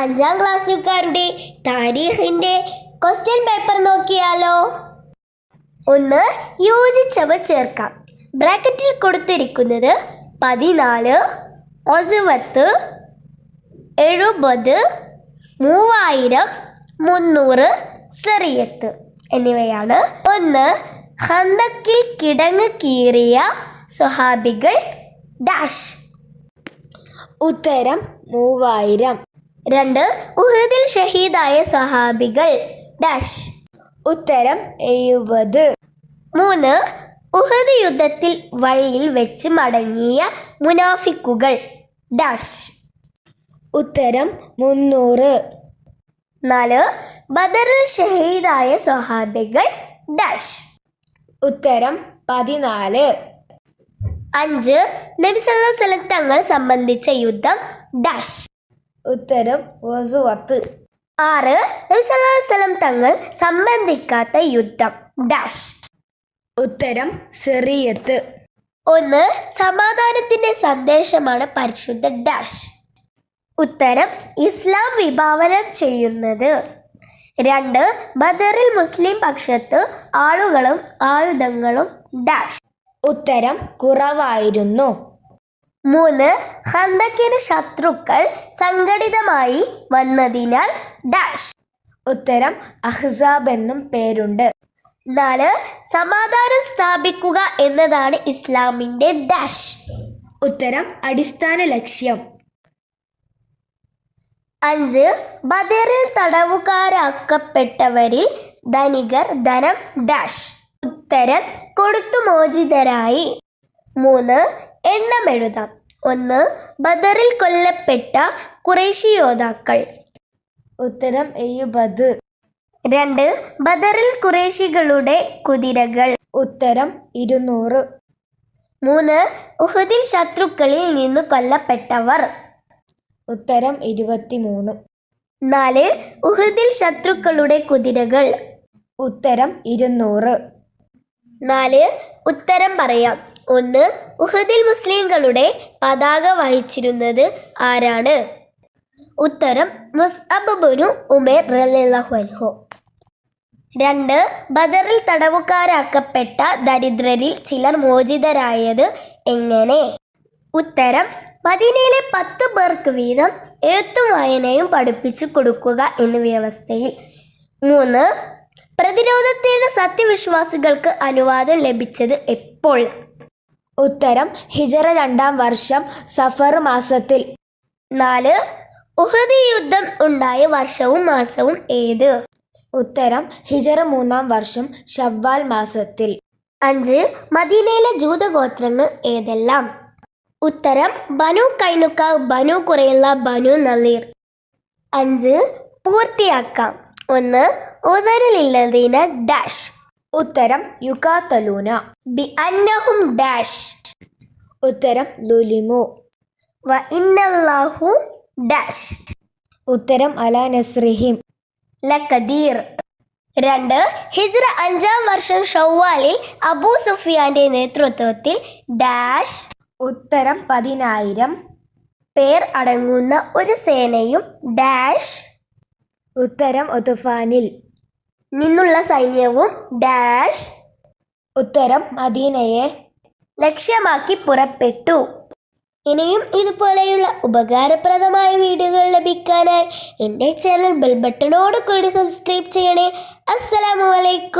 അഞ്ചാം ക്ലാസ്സുകാരുടെ താരീഖിന്റെ question paper നോക്കിയാലോ? ഒന്ന് യോജിച്ചവ ചേർക്കാം. ബ്രാക്കറ്റിൽ കൊടുത്തിരിക്കുന്നത് പതിനാല് ഒഴുപത്ത് എഴുപത് മൂവായിരം മുന്നൂറ് സെറിയത്ത് എന്നിവയാണ്. ഒന്ന് ഹന്തക്കിൽ കിടങ്ങ് കീറിയ സ്വഹാബികൾ ഡാഷ് ഉത്തരം മൂവായിരം. രണ്ട് ഉഹദിൽ ഷഹീദായ സഹാബികൾ. ഡാഷ്. ഉത്തരം എഴുപത്. മൂന്ന് ഉഹദ് യുദ്ധത്തിൽ വഴിയിൽ വെച്ച് മടങ്ങിയ മുനാഫിക്കുകൾ. ഡാഷ്. ഉത്തരം മുന്നൂറ്. നാല് ബദറിൽ ഷഹീദായ സ്വഹാബികൾ ഡാഷ്. ഉത്തരം പതിനാല്. അഞ്ച് നബി സല്ലല്ലാഹു അലൈഹി തങ്ങൾ സംബന്ധിച്ച യുദ്ധം. ഡാഷ്. ഉത്തരം വസുവത്ത്. ആറ് നബി സല്ലല്ലാഹു അലൈഹി തങ്ങൾ സംബന്ധിക്കാത്ത യുദ്ധം. ഡാഷ്. ഉത്തരം സെറിയത്ത്. ഒന്ന് സമാധാനത്തിന്റെ സന്ദേശമാണ് പരിശുദ്ധ ഡാഷ്. ഉത്തരം ഇസ്ലാം വിഭാവനം ചെയ്യുന്നത്. രണ്ട് ബദറിൽ മുസ്ലിം പക്ഷത്ത് ആളുകളും ആയുധങ്ങളും ഡാഷ്. ഉത്തരം കുറവായിരുന്നു. മൂന്ന് ഹന്തക്കിന് ശത്രുക്കൾ സംഘടിതമായി വന്നതിനാൽ ഡാഷ്. ഉത്തരം അഹ്സാബ് എന്നും പേരുണ്ട്. നാല് സമാധാനം സ്ഥാപിക്കുക എന്നതാണ് ഇസ്ലാമിന്റെ ഡാഷ്. ഉത്തരം അടിസ്ഥാന ലക്ഷ്യം. അഞ്ച് ബദറിൽ തടവുകാരാക്കപ്പെട്ടവരിൽ ധനികർ ധനം ഡാഷ്. ഉത്തരം കൊടുത്തു മോചിതരായി. മൂന്ന് എണ്ണം എഴുതാം. ഒന്ന് ബദറിൽ കൊല്ലപ്പെട്ട കുറേശി യോദ്ധാക്കൾ. ഉത്തരം എഴുപത്. രണ്ട് ബദറിൽ കുറേശികളുടെ കുതിരകൾ. ഉത്തരം ഇരുന്നൂറ്. മൂന്ന് ഉഹദിൽ ശത്രുക്കളിൽ നിന്ന് കൊല്ലപ്പെട്ടവർ. ഉത്തരം ഇരുപത്തിമൂന്ന്. നാല് ഉഹദിൽ ശത്രുക്കളുടെ കുതിരകൾ. ഉത്തരം ഇരുന്നൂറ്. നാല് ഉത്തരം പറയാം. ഒന്ന് ഉഹദിൽ മുസ്ലിങ്ങളുടെ പതാക വഹിച്ചിരുന്നത് ആരാണ്? ഉത്തരം മുസ്അബുനു ഉമേർ അൻഹു. രണ്ട് ബദറിൽ തടവുകാരാക്കപ്പെട്ട ദരിദ്രരിൽ ചിലർ മോചിതരായത് എങ്ങനെ? ഉത്തരം മദീനയിലെ പത്ത് പേർക്ക് വീതം എഴുത്തും വായനയും പഠിപ്പിച്ചു കൊടുക്കുക എന്ന വ്യവസ്ഥയിൽ. മൂന്ന് പ്രതിരോധത്തിന് സത്യവിശ്വാസികൾക്ക് അനുവാദം ലഭിച്ചത് എപ്പോൾ? ഉത്തരം ഹിജറ രണ്ടാം വർഷം സഫർ മാസത്തിൽ. നാല് ഉഹദി യുദ്ധം ഉണ്ടായ വർഷവും മാസവും ഏത്? ഉത്തരം ഹിജറ മൂന്നാം വർഷം ഷവ്വാൽ മാസത്തിൽ. അഞ്ച് മദീനയിലെ ജൂതഗോത്രങ്ങൾ ഏതെല്ലാം? ഉത്തരം ബനു കൈനുക്ക ബനു കുറയുള്ള ബനു നളീർ. അഞ്ച് പൂർത്തിയാക്കാം. ഒന്ന് ഉദരലില്ലതീന ഡാഷ്. ഉത്തരം യുക്കാത്തലൂന ബി അന്നഹും ഡാഷ്. ഉത്തരം ലുലിമു. വ ഇന്നല്ലാഹു ഡാഷ്. ഉത്തരം അല നസ്രിഹിം. ലക്കദീർ രണ്ട് ഹിജ്റ അഞ്ചാം വർഷം ഷവ്വാലിൽ അബൂ സുഫിയാന്റെ നേതൃത്വത്തിൽ ഡാഷ്. ഉത്തരം പതിനായിരം. പേർ അടങ്ങുന്ന ഒരു സേനയും ഡാഷ്. ഉത്തരം ഒതുഫാനിൽ. നിന്നുള്ള സൈന്യവും ഡാഷ് ഉത്തരം മദീനയെ ലക്ഷ്യമാക്കി പുറപ്പെട്ടു. ഇനിയും ഇതുപോലെയുള്ള ഉപകാരപ്രദമായ വീഡിയോകൾ ലഭിക്കാനായി എന്റെ ചാനൽ ബെൽ ബട്ടണോട് കൂടി സബ്സ്ക്രൈബ് ചെയ്യണേ. അസ്സലാമു അലൈക്കും.